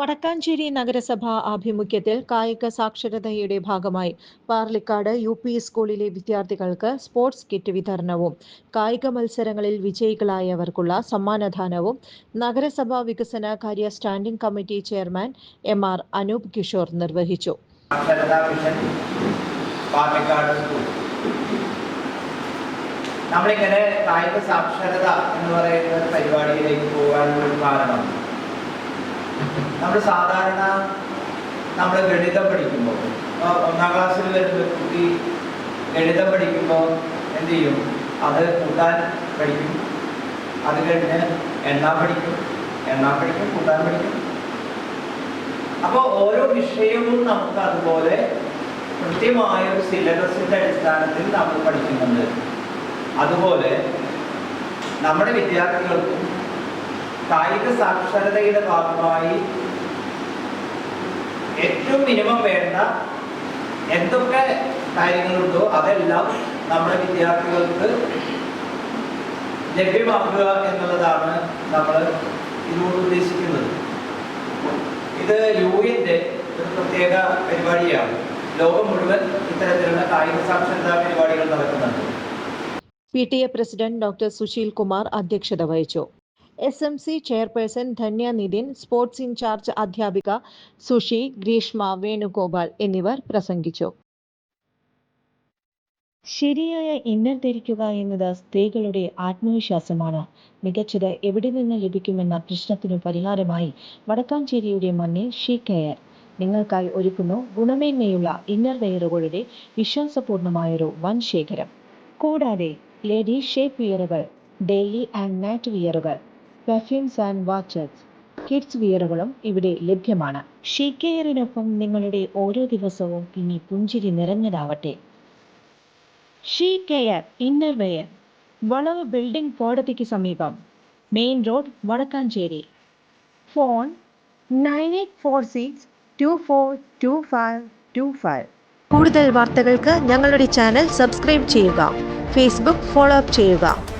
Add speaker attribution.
Speaker 1: വടക്കാഞ്ചേരി നഗരസഭ ആഭിമുഖ്യത്തിൽ കായിക സാക്ഷരതയുടെ ഭാഗമായി പാർലിക്കാട് യു പി സ്കൂളിലെ വിദ്യാർത്ഥികൾക്ക് സ്പോർട്സ് കിറ്റ് വിതരണവും കായിക മത്സരങ്ങളിൽ വിജയികളായവർക്കുള്ള സമ്മാനദാനവും നഗരസഭാ വികസന കാര്യ standing committee chairman M R Anoop Kishore നിർവഹിച്ചു.
Speaker 2: നമ്മളിങ്ങനെ കായിക സാക്ഷരത എന്ന് പറയുന്ന പരിപാടിയിലേക്ക് പോകാനുള്ള കാരണം നമ്മൾ സാധാരണ നമ്മൾ ഗണിതം പഠിക്കുമ്പോൾ ഒന്നാം ക്ലാസ്സിൽ വരുന്ന കുട്ടി ഗണിതം പഠിക്കുമ്പോൾ എന്ത് ചെയ്യും? അത് കൂട്ടാൻ പഠിക്കും. അത് കഴിഞ്ഞ് എണ്ണാൻ പഠിക്കും. എണ്ണാൻ പഠിക്കും കൂട്ടാൻ പഠിക്കും. അപ്പോൾ ഓരോ വിഷയവും നമുക്ക് അതുപോലെ കൃത്യമായ ഒരു സിലബസിന്റെ അടിസ്ഥാനത്തിൽ നമ്മൾ പഠിക്കുന്നുണ്ട്. അതുപോലെ നമ്മുടെ വിദ്യാർത്ഥികൾക്കും കായിക സാക്ഷരതയുടെ ഭാഗമായി ഏറ്റവും മിനിമം വേണ്ട എന്തൊക്കെ കാര്യങ്ങളുണ്ടോ അതെല്ലാം നമ്മുടെ വിദ്യാർത്ഥികൾക്ക് ലഭ്യമാക്കുക എന്നുള്ളതാണ് നമ്മൾ ഇതുകൊണ്ട് ഉദ്ദേശിക്കുന്നത്. ഇത് യു എന്റെ ഒരു പ്രത്യേക പരിപാടിയാണ്. ലോകം മുഴുവൻ ഇത്തരത്തിലുള്ള കായിക സാക്ഷരതാ പരിപാടികൾ നടക്കുന്നുണ്ട്.
Speaker 1: P T A president doctor Susheel Kumar അധ്യക്ഷത വഹിച്ചു. S M C chairperson Dhanya Nithin sports in charge അധ്യാപിക സുഷി ഗ്രീഷ്മ വേണുഗോപാൽ എന്നിവർ പ്രസംഗിച്ചു. ശരിയായ ഇന്നർ ധരിക്കുക എന്നത് സ്ത്രീകളുടെ ആത്മവിശ്വാസമാണ്. മികച്ചത് എവിടെ നിന്ന് ലഭിക്കുമെന്ന പ്രശ്നത്തിനു പരിഹാരമായി വടക്കാഞ്ചേരിയുടെ മണ്ണിൽ ഷീ കെയർ നിങ്ങൾക്കായി ഒരുക്കുന്നു ഗുണമേന്മയുള്ള ഇന്നർ വെയറുകളുടെ വിശ്വാസപൂർണമായൊരു വൻ ശേഖരം. കൂടാതെ ലേഡി ഷേപ്പ് വിയറുകൾ ഡെയിലി ആൻഡ് നൈറ്റ് വിയറുകൾ പെർഫ്യൂംസ് ആൻഡ് വാച്ചസ് കിഡ്സ് വിയറുകളും ഇവിടെ ലഭ്യമാണ്. ഷീ കെയറിനൊപ്പം നിങ്ങളുടെ ഓരോ ദിവസവും ഇനി പുഞ്ചിരി നിറഞ്ഞതാവട്ടെ. ഷീ കെയർ ഇന്നർ വെയർ വളവ് ബിൽഡിംഗ് കോടതിക്ക് സമീപം. Main road Vadakkanchery. Phone nine eight four six two four two five two five. കൂടുതൽ വാർത്തകൾക്ക് ഞങ്ങളുടെ ചാനൽ സബ്സ്ക്രൈബ് ചെയ്യുക. ഫേസ്ബുക്ക് ഫോളോ അപ്പ് ചെയ്യുക.